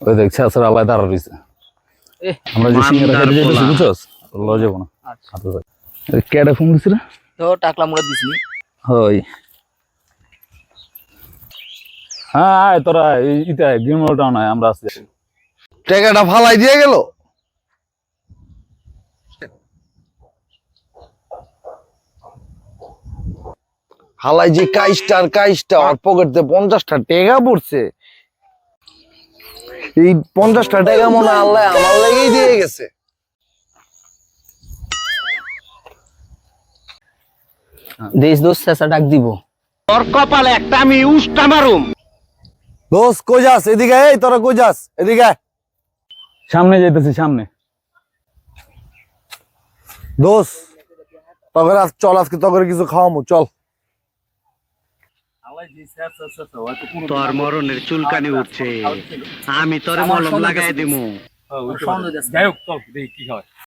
ওই দেখ শেষের আলাদা দাঁড়া রয়েছে। আমরা যে সিঙ্গারা খেতে যেতেছি বুঝছস? ল যাব না। আচ্ছা। কেডা ফোন দিছিল তো টাকলা মুড়া দিছি। হয় হ্যাঁ আয় তোরা এই- ইতে আয় টাউন আয় আমরা আছি টাকাটা ফালাই দিয়ে গেল? হালাই যে কাইস্টার কাইস্টা পকেটে পঞ্চাশটা টাকা পড়ছে। এই পঞ্চাশটা টাকা মনে আল্লাহ আমার লেগেই দিয়ে গেছে। দেশ দোষ শেষা ডাক দিব। দোস্ত কই যাস? এদিকে এই তোরা কই যাস? এদিকে। সামনে যাইতেছি সামনে। দোস্ত তখন আজ চল আজকে তখন কিছু খাওয়ামু চল। তোর মরণের চুলকানি উঠছে। আমি তোর মলম লাগাই দিমু। যাই হোক দেখি কি হয়।